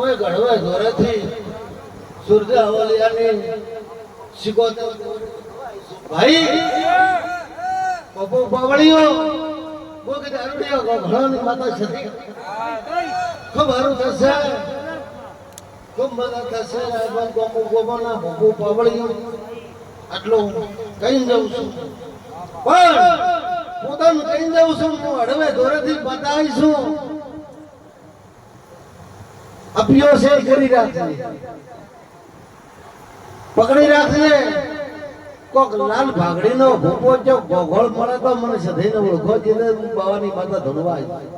મોય ઘડવા ઘરેથી સુરજા હવાલિયાની શીખોતર ભાઈ, પપ્પુ બાવળીઓ કોક દારૂડિયો કો ઘણોની માતા છતી ખૂબ હારું થશે. ખૂબ મજા થશે. પણ ગોમો ગોમોના પપ્પુ બાવળીઓ આટલું કહી જાઉં છું. પણ પોતાનું કહી જાઉં છું, હું હળવે ધોરેથી બતાવીશું અપિયો છે કરી રાખજે પકડી રાખજે કોક લાલ ભાગડી નો ભૂપો જો ગોગોળ મળે તો મને સધઈને ઓળખો જીને બાવાની માતા ધનવા આવી.